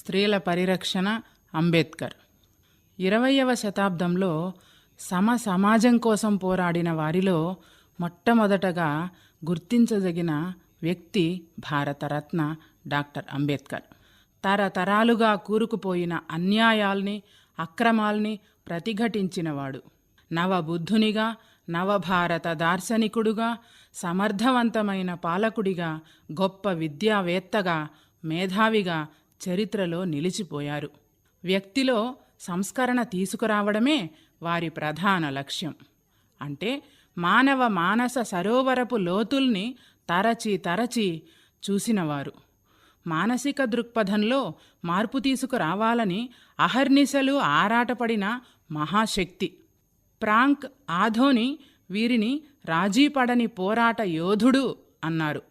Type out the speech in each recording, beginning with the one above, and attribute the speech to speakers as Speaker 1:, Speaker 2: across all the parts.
Speaker 1: స్త్రీల పరిరక్షణ అంబేద్కర్. ఇరవయవ శతాబ్దంలో సమ సమాజం కోసం పోరాడిన వారిలో మొట్టమొదటగా గుర్తించదగిన వ్యక్తి భారతరత్న డాక్టర్ అంబేద్కర్. తరతరాలుగా కూరుకుపోయిన అన్యాయాల్ని అక్రమాల్ని ప్రతిఘటించినవాడు. నవబుద్ధునిగా నవభారత దార్శనికుడుగా సమర్థవంతమైన పాలకుడిగా గొప్ప విద్యావేత్తగా మేధావిగా చరిత్రలో నిలిచిపోయారు. వ్యక్తిలో సంస్కరణ తీసుకురావడమే వారి ప్రధాన లక్ష్యం. అంటే మానవ మానస సరోవరపు లోతుల్ని తరచి తరచి చూసినవారు. మానసిక దృక్పథంలో మార్పు తీసుకురావాలని అహర్నిశలు ఆరాటపడిన మహాశక్తి. ప్రాంక్ ఆధోని వీరిని రాజీపడని పోరాట యోధుడు అన్నారు.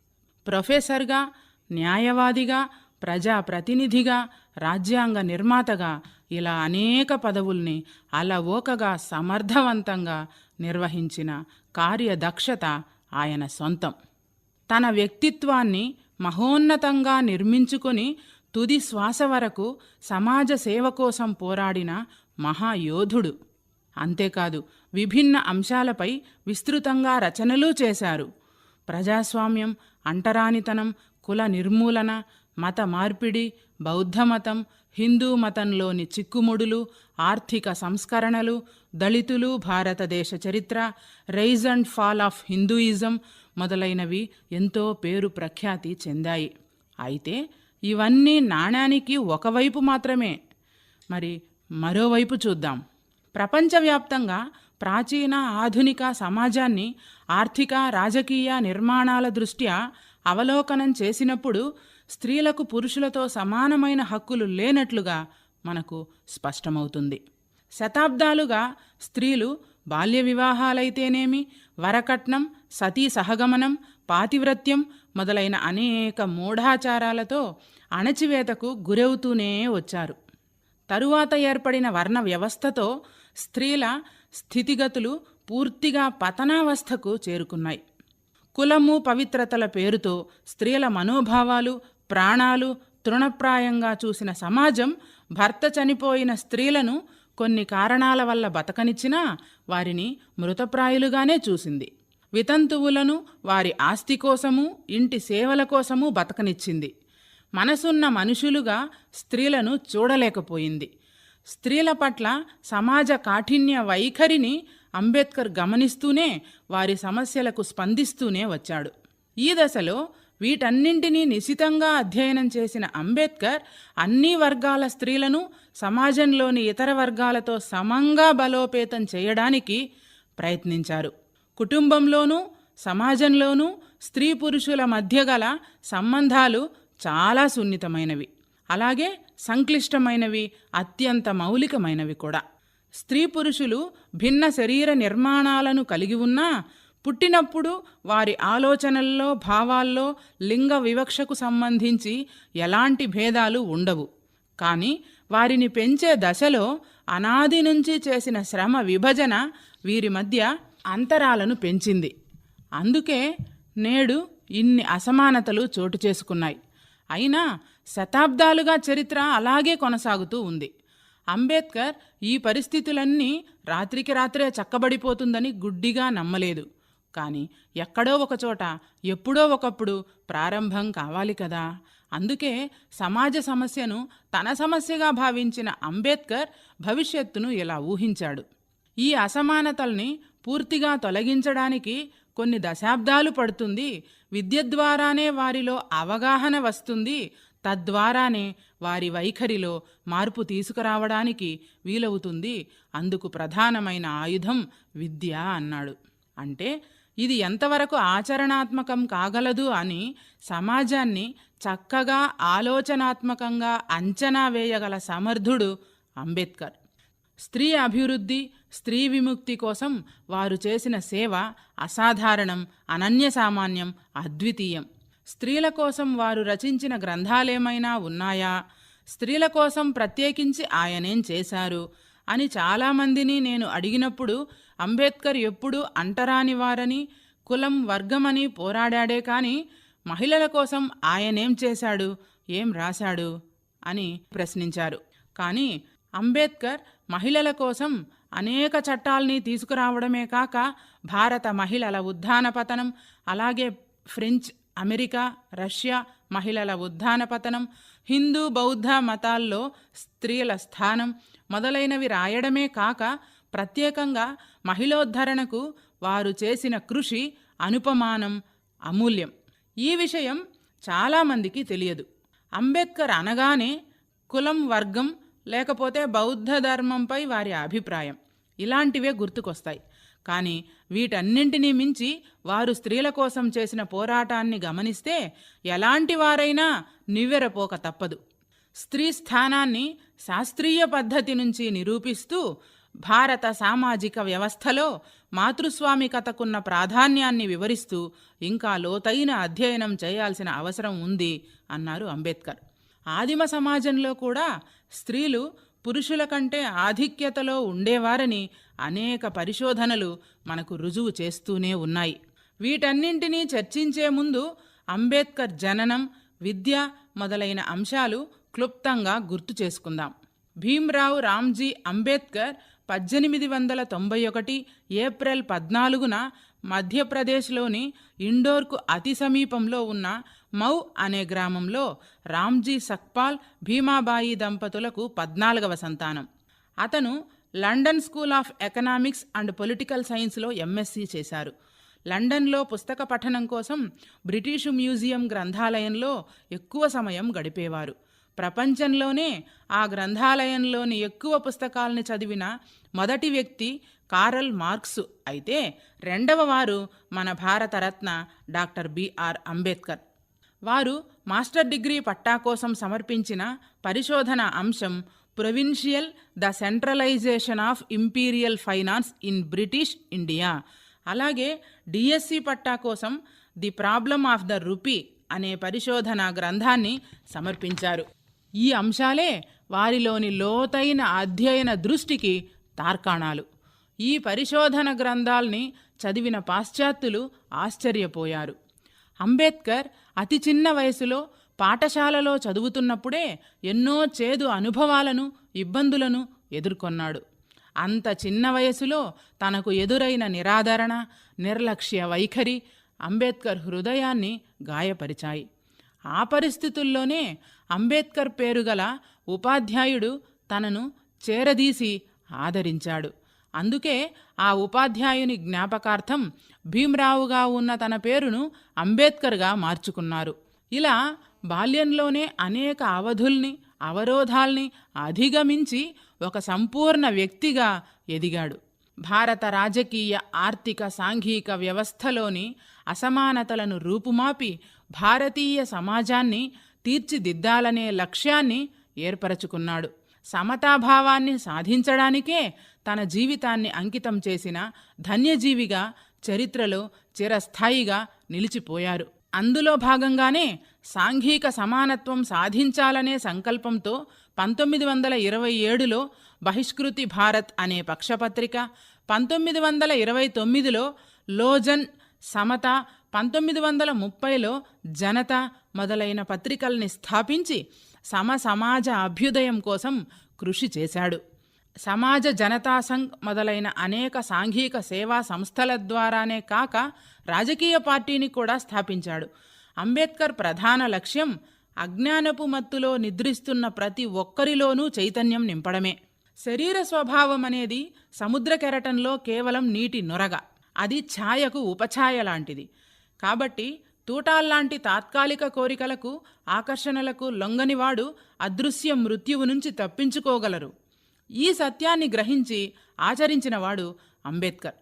Speaker 1: ప్రొఫెసర్గా న్యాయవాదిగా ప్రజాప్రతినిధిగా రాజ్యాంగ నిర్మాతగా ఇలా అనేక పదవుల్ని అలవోకగా సమర్థవంతంగా నిర్వహించిన కార్యదక్షత ఆయన సొంతం. తన వ్యక్తిత్వాన్ని మహోన్నతంగా నిర్మించుకొని తుది శ్వాస వరకు సమాజ సేవ కోసం పోరాడిన మహాయోధుడు. అంతేకాదు విభిన్న అంశాలపై విస్తృతంగా రచనలు చేశారు. ప్రజాస్వామ్యం అంటరానితనం కుల నిర్మూలన మత మార్పిడి బౌద్ధమతం హిందూ మతంలోని చిక్కుముడులు ఆర్థిక సంస్కరణలు దళితులు భారతదేశ చరిత్ర rise and fall of Hinduism మొదలైనవి ఎంతో పేరు ప్రఖ్యాతి చెందాయి. అయితే ఇవన్నీ నాణానికి ఒకవైపు మాత్రమే. మరి మరోవైపు చూద్దాం. ప్రపంచవ్యాప్తంగా ప్రాచీన ఆధునిక సమాజాన్ని ఆర్థిక రాజకీయ నిర్మాణాల దృష్ట్యా అవలోకనం చేసినప్పుడు స్త్రీలకు పురుషులతో సమానమైన హక్కులు లేనట్లుగా మనకు స్పష్టమవుతుంది. శతాబ్దాలుగా స్త్రీలు బాల్య వివాహాలైతేనేమి వరకట్నం సతీ సహగమనం పాతివ్రత్యం మొదలైన అనేక మూఢాచారాలతో అణచివేతకు గురవుతూనే వచ్చారు. తరువాత ఏర్పడిన వర్ణ వ్యవస్థతో స్త్రీల స్థితిగతులు పూర్తిగా పతనావస్థకు చేరుకున్నాయి. కులము పవిత్రతల పేరుతో స్త్రీల మనోభావాలు ప్రాణాలు తృణప్రాయంగా చూసిన సమాజం భర్త చనిపోయిన స్త్రీలను కొన్ని కారణాల వల్ల బతకనిచ్చినా వారిని మృతప్రాయులుగానే చూసింది. వితంతువులను వారి ఆస్తి కోసము ఇంటి సేవల కోసము బతకనిచ్చింది. మనసున్న మనుషులుగా స్త్రీలను చూడలేకపోయింది. స్త్రీల పట్ల సమాజ కాఠిన్య వైఖరిని అంబేద్కర్ గమనిస్తూనే వారి సమస్యలకు స్పందిస్తూనే వచ్చాడు. ఈ దశలో వీటన్నింటినీ నిశితంగా అధ్యయనం చేసిన అంబేద్కర్ అన్ని వర్గాల స్త్రీలను సమాజంలోని ఇతర వర్గాలతో సమంగా బలోపేతం చేయడానికి ప్రయత్నించారు. కుటుంబంలోనూ సమాజంలోనూ స్త్రీ పురుషుల మధ్య గల సంబంధాలు చాలా సున్నితమైనవి. అలాగే సంక్లిష్టమైనవి అత్యంత మౌలికమైనవి కూడా. స్త్రీ పురుషులు భిన్న శరీర నిర్మాణాలను కలిగి ఉన్నా పుట్టినప్పుడు వారి ఆలోచనల్లో భావాల్లో లింగ వివక్షకు సంబంధించి ఎలాంటి భేదాలు ఉండవు. కానీ వారిని పెంచే దశలో అనాది నుంచి చేసిన శ్రమ విభజన వీరి మధ్య అంతరాలను పెంచింది. అందుకే నేడు ఇన్ని అసమానతలు చోటు చేసుకున్నాయి. అయినా శతాబ్దాలుగా చరిత్ర అలాగే కొనసాగుతూ ఉంది. అంబేద్కర్ ఈ పరిస్థితులన్నీ రాత్రికి రాత్రే చక్కబడిపోతుందని గుడ్డిగా నమ్మలేదు. కానీ ఎక్కడో ఒకచోట ఎప్పుడో ఒకప్పుడు ప్రారంభం కావాలి కదా. అందుకే సమాజ సమస్యను తన సమస్యగా భావించిన అంబేద్కర్ భవిష్యత్తును ఇలా ఊహించాడు. ఈ అసమానతల్ని పూర్తిగా తొలగించడానికి కొన్ని దశాబ్దాలు పడుతుంది. విద్య ద్వారానే వారిలో అవగాహన వస్తుంది. తద్వారానే వారి వైఖరిలో మార్పు తీసుకురావడానికి వీలవుతుంది. అందుకు ప్రధానమైన ఆయుధం విద్య అన్నాడు. అంటే ఇది ఎంతవరకు ఆచరణాత్మకం కాగలదు అని సమాజాన్ని చక్కగా ఆలోచనాత్మకంగా అంచనా వేయగల సమర్థుడు అంబేద్కర్. స్త్రీ అభివృద్ధి స్త్రీ విముక్తి కోసం వారు చేసిన సేవ అసాధారణం అనన్యసామాన్యం అద్వితీయం. స్త్రీల కోసం వారు రచించిన గ్రంథాలేమైనా ఉన్నాయా? స్త్రీల కోసం ప్రత్యేకించి ఆయనేం చేశారు? అని చాలామందిని నేను అడిగినప్పుడు అంబేద్కర్ ఎప్పుడూ అంటరాని వారని కులం వర్గమని పోరాడాడే కానీ మహిళల కోసం ఆయనేం చేశాడు ఏం రాశాడు అని ప్రశ్నించారు. కానీ అంబేద్కర్ మహిళల కోసం అనేక చట్టాల్ని తీసుకురావడమే కాక భారత మహిళల ఉత్థాన పతనం అలాగే ఫ్రెంచ్ అమెరికా రష్యా మహిళల ఉత్థాన పతనం హిందూ బౌద్ధ మతాల్లో స్త్రీల స్థానం మొదలైనవి రాయడమే కాక ప్రత్యేకంగా మహిళోద్ధరణకు వారు చేసిన కృషి అనుపమానం అమూల్యం. ఈ విషయం చాలామందికి తెలియదు. అంబేద్కర్ అనగానే కులం వర్గం లేకపోతే బౌద్ధ ధర్మంపై వారి అభిప్రాయం. ఇలాంటివే గుర్తుకొస్తాయి. కానీ వీటన్నింటినీ మించి వారు స్త్రీల కోసం చేసిన పోరాటాన్ని గమనిస్తే ఎలాంటి వారైనా నివ్వెరపోక తప్పదు. స్త్రీ స్థానాన్ని శాస్త్రీయ పద్ధతి నుంచి నిరూపిస్తూ భారత సామాజిక వ్యవస్థలో మాతృస్వామికతకున్న ప్రాధాన్యాన్ని వివరిస్తూ ఇంకా లోతైన అధ్యయనం చేయాల్సిన అవసరం ఉంది అన్నారు అంబేద్కర్. ఆదిమ సమాజంలో కూడా స్త్రీలు పురుషుల కంటే ఆధిక్యతలో ఉండేవారని అనేక పరిశోధనలు మనకు రుజువు చేస్తూనే ఉన్నాయి. వీటన్నింటినీ చర్చించే ముందు అంబేద్కర్ జననం విద్య మొదలైన అంశాలు క్లుప్తంగా గుర్తు చేసుకుందాం. భీమ్రావు రామ్జీ అంబేద్కర్ పద్దెనిమిది వందల తొంభై ఒకటి ఏప్రిల్ పద్నాలుగున మధ్యప్రదేశ్లోని ఇండోర్కు అతి సమీపంలో ఉన్న మౌ అనే గ్రామంలో రామ్జీ సక్పాల్ భీమాబాయి దంపతులకు పద్నాలుగవ సంతానం. అతను London School of Economics and Political సైన్స్లో ఎంఎస్సీ చేశారు. లండన్లో పుస్తక పఠనం కోసం బ్రిటిషు మ్యూజియం గ్రంథాలయంలో ఎక్కువ సమయం గడిపేవారు. ప్రపంచంలోనే ఆ గ్రంథాలయంలోని ఎక్కువ పుస్తకాలను చదివిన మొదటి వ్యక్తి కారల్ మార్క్స్. అయితే రెండవ వారు మన భారతరత్న డాక్టర్ బిఆర్ అంబేద్కర్. వారు మాస్టర్ డిగ్రీ పట్టా కోసం సమర్పించిన పరిశోధన అంశం provincial decentralisation of imperial finance in British India. అలాగే డిఎస్సి పట్టా కోసం the problem of the rupee అనే పరిశోధన గ్రంథాన్ని సమర్పించారు. ఈ అంశాలే వారిలోని లోతైన అధ్యయన దృష్టికి తార్కాణాలు. ఈ పరిశోధన గ్రంథాల్ని చదివిన పాశ్చాత్యులు ఆశ్చర్యపోయారు. అంబేద్కర్ అతి చిన్న వయసులో పాఠశాలలో చదువుతున్నప్పుడే ఎన్నో చేదు అనుభవాలను ఇబ్బందులను ఎదుర్కొన్నాడు. అంత చిన్న వయసులో తనకు ఎదురైన నిరాదరణ నిర్లక్ష్య వైఖరి అంబేద్కర్ హృదయాన్ని గాయపరిచాయి. ఆ పరిస్థితుల్లోనే అంబేద్కర్ పేరుగల ఉపాధ్యాయుడు తనను చేరదీసి ఆదరించాడు. అందుకే ఆ ఉపాధ్యాయుని జ్ఞాపకార్థం భీమరావుగా ఉన్న తన పేరును అంబేద్కర్గా మార్చుకున్నారు. ఇలా బాల్యంలోనే అనేక అవధుల్ని అవరోధాల్ని అధిగమించి ఒక సంపూర్ణ వ్యక్తిగా ఎదిగాడు. భారత రాజకీయ ఆర్థిక సాంఘిక వ్యవస్థలోని అసమానతలను రూపుమాపి భారతీయ సమాజాన్ని తీర్చిదిద్దాలనే లక్ష్యాన్ని ఏర్పరచుకున్నాడు. సమతాభావాన్ని సాధించడానికే తన జీవితాన్ని అంకితం చేసిన ధన్యజీవిగా చరిత్రలో చిరస్థాయిగా నిలిచిపోయారు. అందులో భాగంగానే సాంఘిక సమానత్వం సాధించాలనే సంకల్పంతో పంతొమ్మిది వందల ఇరవై ఏడులో బహిష్కృతి భారత్ అనే పక్షపత్రిక పంతొమ్మిది వందల ఇరవై తొమ్మిదిలో లోజన్ సమత పంతొమ్మిది వందల ముప్పైలో జనత మొదలైన పత్రికల్ని స్థాపించి సమ సమాజ అభ్యుదయం కోసం కృషి చేశాడు. సమాజ జనతా సంఘ్ మొదలైన అనేక సాంఘిక సేవా సంస్థల ద్వారానే కాక రాజకీయ పార్టీని కూడా స్థాపించాడు. అంబేద్కర్ ప్రధాన లక్ష్యం అజ్ఞానపు మత్తులో నిద్రిస్తున్న ప్రతి ఒక్కరిలోనూ చైతన్యం నింపడమే. శరీర స్వభావం అనేది సముద్ర కెరటంలో కేవలం నీటి నొరగ. అది ఛాయకు ఉపఛాయ లాంటిది. కాబట్టి తూటాల్లాంటి తాత్కాలిక కోరికలకు ఆకర్షణలకు లొంగనివాడు అదృశ్య మృత్యువు నుంచి తప్పించుకోగలరు. ఈ సత్యాన్ని గ్రహించి ఆచరించినవాడు అంబేద్కర్.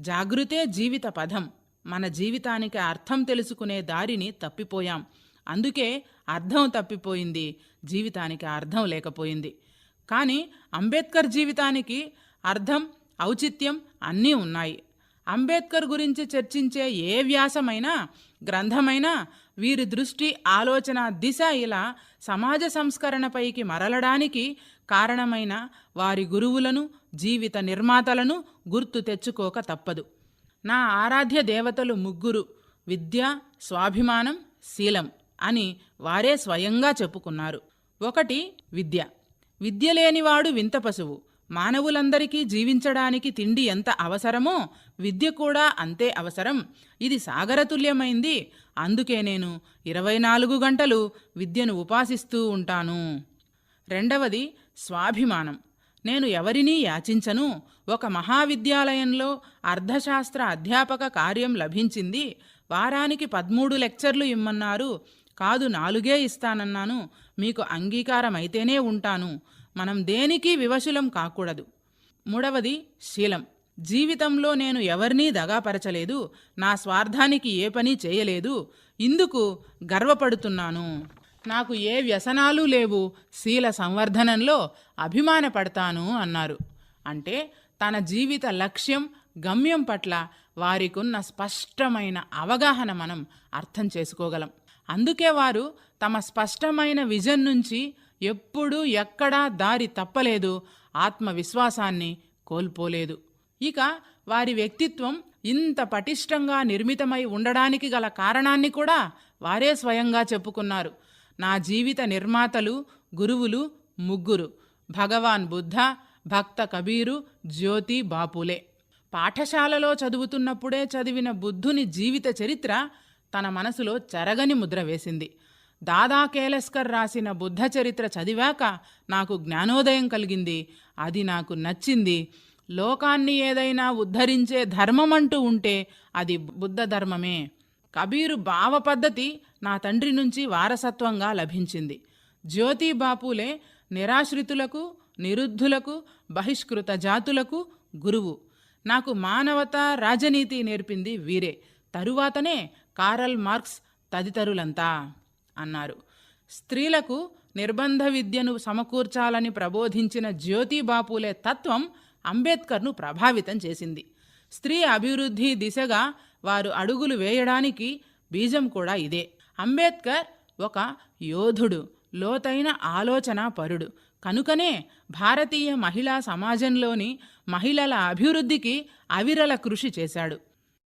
Speaker 1: జాగృతే జీవిత పదం మన జీవితానికి అర్థం తెలుసుకునే దారిని తప్పిపోయాం. అందుకే అర్థం తప్పిపోయింది జీవితానికి అర్థం లేకపోయింది. కానీ అంబేద్కర్ జీవితానికి అర్థం ఔచిత్యం అన్నీ ఉన్నాయి. అంబేద్కర్ గురించి చర్చించే ఏ వ్యాసమైనా గ్రంథమైనా వీరి దృష్టి ఆలోచన దిశ ఇలా సమాజ సంస్కరణపైకి మరలడానికి కారణమైన వారి గురువులను జీవిత నిర్మాతలను గుర్తు తెచ్చుకోక తప్పదు. నా ఆరాధ్య దేవతలు ముగ్గురు విద్య స్వాభిమానం శీలం అని వారే స్వయంగా చెప్పుకున్నారు. ఒకటి విద్య. విద్య లేనివాడు వింత పశువు. మానవులందరికీ జీవించడానికి తిండి ఎంత అవసరమో విద్య కూడా అంతే అవసరం. ఇది సాగరతుల్యమైంది. అందుకే నేను ఇరవై నాలుగు గంటలు విద్యను ఉపాసిస్తూ ఉంటాను. రెండవది స్వాభిమానం. నేను ఎవరినీ యాచించను? ఒక మహావిద్యాలయంలో అర్థశాస్త్ర అధ్యాపక కార్యం లభించింది. వారానికి పదమూడు లెక్చర్లు ఇమ్మన్నారు. కాదు నాలుగే ఇస్తానన్నాను. మీకు అంగీకారమైతేనే ఉంటాను. మనం దేనికి వివశులం కాకూడదు. మూడవది శీలం. జీవితంలో నేను ఎవరినీ దగాపరచలేదు నా స్వార్థానికి ఏ పని చేయలేదు ఇందుకు గర్వపడుతున్నాను. నాకు ఏ వ్యసనాలు లేవు శీల సంవర్ధనంలో అభిమానపడతాను అన్నారు. అంటే తన జీవిత లక్ష్యం గమ్యం పట్ల వారికున్న స్పష్టమైన అవగాహన మనం అర్థం చేసుకోగలం. అందుకే వారు తమ స్పష్టమైన విజన్ నుంచి ఎప్పుడూ ఎక్కడా దారి తప్పలేదు. ఆత్మవిశ్వాసాన్ని కోల్పోలేదు. ఇక వారి వ్యక్తిత్వం ఇంత పటిష్టంగా నిర్మితమై ఉండడానికి గల కారణాన్ని కూడా వారే స్వయంగా చెప్పుకున్నారు. నా జీవిత నిర్మాతలు గురువులు ముగ్గురు భగవాన్ బుద్ధ భక్త కబీరు జ్యోతి బాపులే. పాఠశాలలో చదువుతున్నప్పుడే చదివిన బుద్ధుని జీవిత చరిత్ర తన మనసులో చెరగని ముద్ర వేసింది. దాదా కేలస్కర్ రాసిన బుద్ధ చరిత్ర చదివాక నాకు జ్ఞానోదయం కలిగింది. అది నాకు నచ్చింది. లోకాన్ని ఏదైనా ఉద్ధరించే ధర్మం అంటూ ఉంటే అది బుద్ధ ధర్మమే. కబీరు భావ పద్ధతి నా తండ్రి నుంచి వారసత్వంగా లభించింది. జ్యోతి బాపులే నిరాశ్రితులకు నిరుద్ధులకు బహిష్కృత జాతులకు గురువు. నాకు మానవత రాజనీతి నేర్పింది వీరే. తరువాతనే కారల్ మార్క్స్ తదితరులంతా. అన్నారు. స్త్రీలకు నిర్బంధ విద్యను సమకూర్చాలని ప్రబోధించిన జ్యోతి బాపులే తత్వం అంబేద్కర్ను ప్రభావితం చేసింది. స్త్రీ అభివృద్ధి దిశగా వారు అడుగులు వేయడానికి బీజం కూడా ఇదే. అంబేద్కర్ ఒక యోధుడు లోతైన ఆలోచన పరుడు. కనుకనే భారతీయ మహిళా సమాజంలోని మహిళల అభివృద్ధికి అవిరల కృషి చేశాడు.